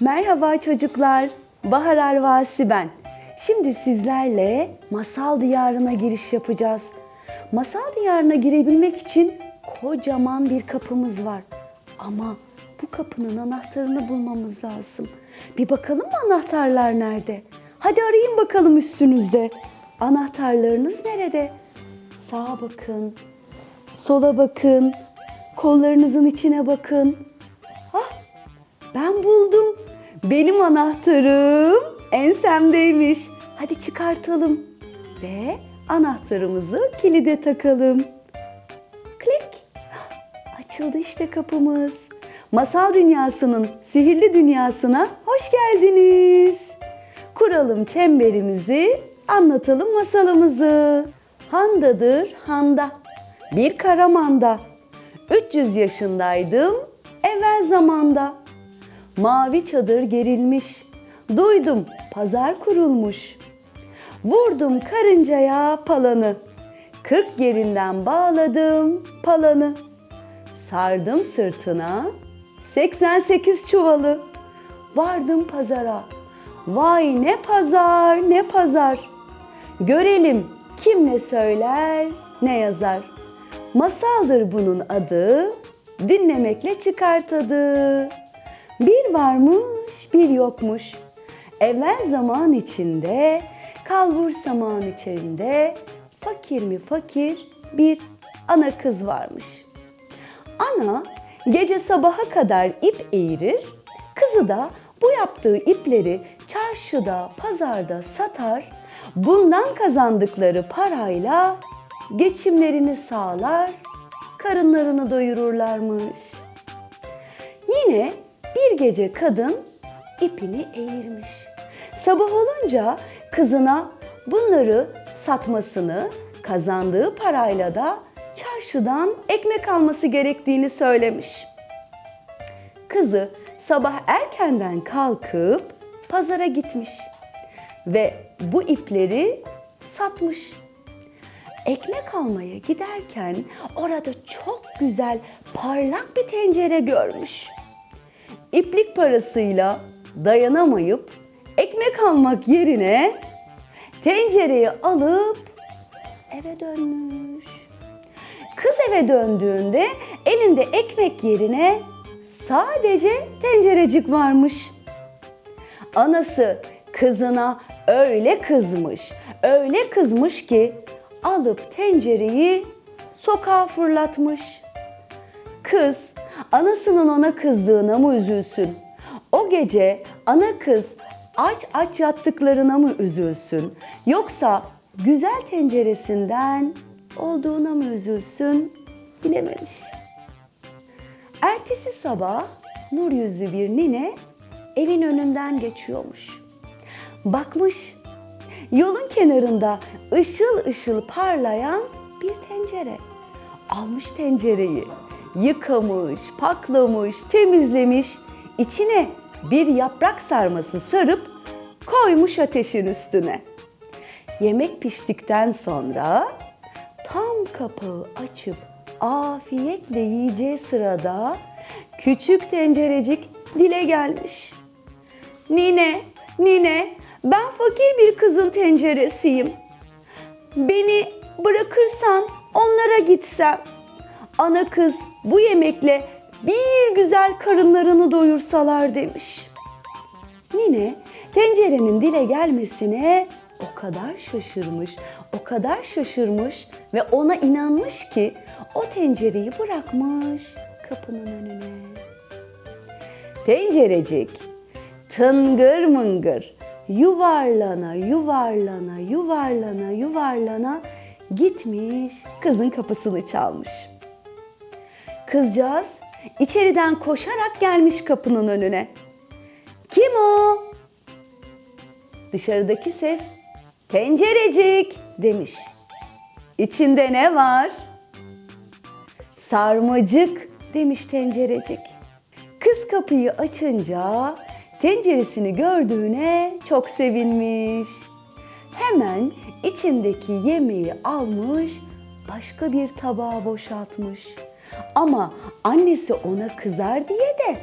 Merhaba çocuklar. Bahar Arvasi ben. Şimdi sizlerle masal diyarına giriş yapacağız. Masal diyarına girebilmek için kocaman bir kapımız var. Ama bu kapının anahtarını bulmamız lazım. Bir bakalım mı anahtarlar nerede? Hadi arayın bakalım üstünüzde. Anahtarlarınız nerede? Sağa bakın. Sola bakın. Kollarınızın içine bakın. Ah, ben buldum. Benim anahtarım ensemdeymiş. Hadi çıkartalım. Ve anahtarımızı kilide takalım. Klik. Açıldı işte kapımız. Masal dünyasının sihirli dünyasına hoş geldiniz. Kuralım çemberimizi, anlatalım masalımızı. Handadır handa, bir karamanda. 300 yaşındaydım evvel zamanda. Mavi çadır gerilmiş, duydum pazar kurulmuş. Vurdum karıncaya palanı, kırk yerinden bağladım palanı. Sardım sırtına 88 çuvalı. Vardım pazara. Vay ne pazar ne pazar. Görelim kim ne söyler ne yazar. Masaldır bunun adı. Dinlemekle çıkar tadı. Bir varmış bir yokmuş. Evvel zaman içinde, kalbur saman içinde fakir mi fakir bir ana kız varmış. Ana gece sabaha kadar ip eğirir, kızı da bu yaptığı ipleri çarşıda, pazarda satar, bundan kazandıkları parayla geçimlerini sağlar, karınlarını doyururlarmış. Yine bir gece kadın ipini eğirmiş. Sabah olunca kızına bunları satmasını, kazandığı parayla da çarşıdan ekmek alması gerektiğini söylemiş. Kızı sabah erkenden kalkıp pazara gitmiş ve bu ipleri satmış. Ekmek almaya giderken orada çok güzel parlak bir tencere görmüş. İplik parasıyla dayanamayıp ekmek almak yerine tencereyi alıp eve dönmüş. Kız eve döndüğünde elinde ekmek yerine sadece tencerecik varmış. Anası kızına öyle kızmış, öyle kızmış ki alıp tencereyi sokağa fırlatmış. Kız anasının ona kızdığına mı üzülsün? O gece ana kız aç aç yattıklarına mı üzülsün? Yoksa güzel tenceresinden olduğuna mı üzülsün? Bilememiş. Ertesi sabah nur yüzlü bir nine evin önünden geçiyormuş. Bakmış yolun kenarında ışıl ışıl parlayan bir tencere. Almış tencereyi, yıkamış, paklamış, temizlemiş, içine bir yaprak sarması sarıp koymuş ateşin üstüne. Yemek piştikten sonra tam kapağı açıp afiyetle yiyeceği sırada küçük tencerecik dile gelmiş. Nine, nine, ben fakir bir kızın tenceresiyim. Beni bırakırsan onlara gitsem. Ana kız bu yemekle bir güzel karınlarını doyursalar demiş. Nine tencerenin dile gelmesine o kadar şaşırmış, o kadar şaşırmış ve ona inanmış ki o tencereyi bırakmış kapının önüne. Tencerecik tıngır mıngır yuvarlana yuvarlana yuvarlana yuvarlana gitmiş kızın kapısını çalmış. Kızcağız içeriden koşarak gelmiş kapının önüne. Kim o? Dışarıdaki ses tencerecik demiş. İçinde ne var? Sarmacık demiş tencerecik. Kız kapıyı açınca tenceresini gördüğüne çok sevinmiş. Hemen içindeki yemeği almış, başka bir tabağa boşaltmış. Ama annesi ona kızar diye de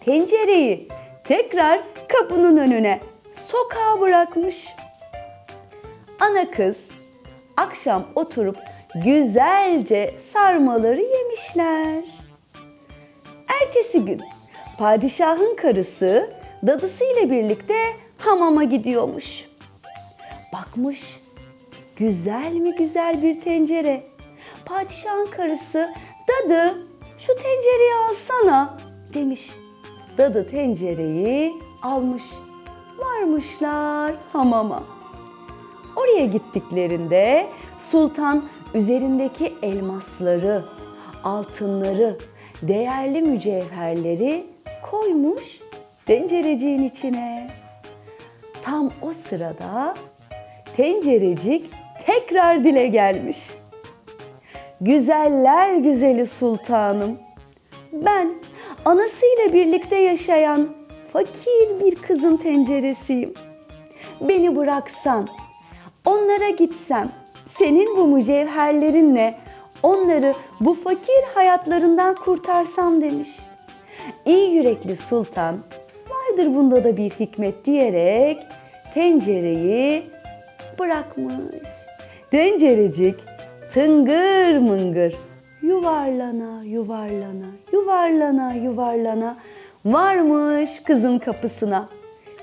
tencereyi tekrar kapının önüne sokağa bırakmış. Ana kız akşam oturup güzelce sarmaları yemişler. Ertesi gün padişahın karısı dadısı ile birlikte hamama gidiyormuş. Bakmış güzel mi güzel bir tencere. Padişahın karısı dadı şu tencereyi alsana demiş. Dadı tencereyi almış. Varmışlar hamama. Oraya gittiklerinde sultan üzerindeki elmasları, altınları, değerli mücevherleri koymuş tencereciğin içine. Tam o sırada tencerecik tekrar dile gelmiş. Güzeller güzeli sultanım. Ben anasıyla birlikte yaşayan fakir bir kızın tenceresiyim. Beni bıraksan, onlara gitsem, senin bu mücevherlerinle onları bu fakir hayatlarından kurtarsam demiş. İyi yürekli sultan, vardır bunda da bir hikmet diyerek tencereyi bırakmış. Tencerecik tıngır mıngır yuvarlana yuvarlana yuvarlana yuvarlana varmış kızın kapısına.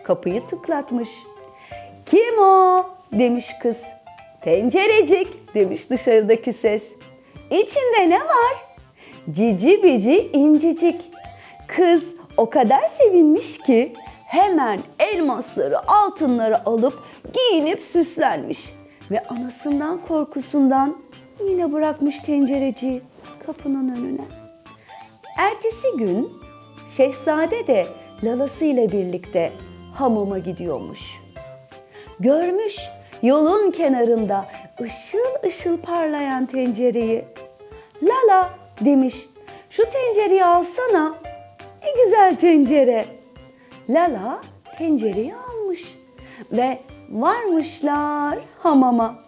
Kapıyı tıklatmış. Kim o? demiş kız. Tencerecik demiş dışarıdaki ses. İçinde ne var? Cici bici incicik. Kız o kadar sevinmiş ki hemen elmasları, altınları alıp giyinip süslenmiş. Ve anasından korkusundan yine bırakmış tencereciyi kapının önüne. Ertesi gün şehzade de lalasıyla birlikte hamama gidiyormuş. Görmüş yolun kenarında ışıl ışıl parlayan tencereyi. Lala demiş şu tencereyi alsana. Ne güzel tencere. Lala tencereyi almış ve varmışlar hamama.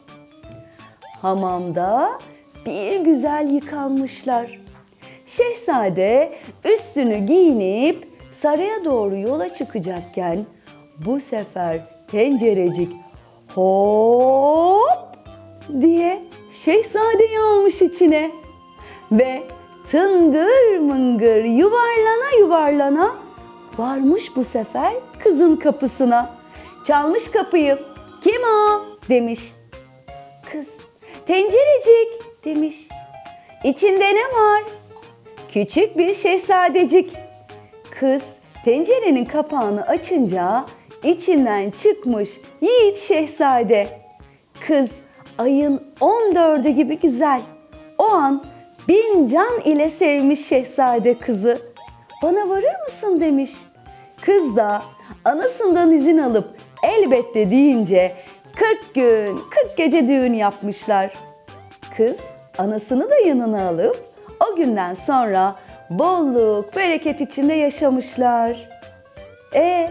Hamamda bir güzel yıkanmışlar. Şehzade üstünü giyinip saraya doğru yola çıkacakken bu sefer tencerecik hop diye şehzadeyi almış içine ve tıngır mıngır yuvarlana yuvarlana varmış bu sefer kızın kapısına. Çalmış kapıyı. Kim o? demiş. Kız tencerecik demiş. İçinde ne var? Küçük bir şehzadecik. Kız tencerenin kapağını açınca içinden çıkmış yiğit şehzade. Kız ayın 14'ü gibi güzel. O an bin can ile sevmiş şehzade kızı. Bana varır mısın demiş. Kız da anasından izin alıp elbette deyince 40 gün 40 gece düğün yapmışlar. Kız anasını da yanına alıp o günden sonra bolluk bereket içinde yaşamışlar. E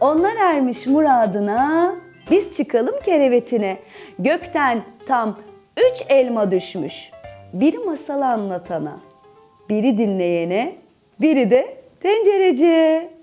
onlar ermiş muradına biz çıkalım kerevetine. Gökten tam üç elma düşmüş. Biri masal anlatana, biri dinleyene, biri de tencereciye.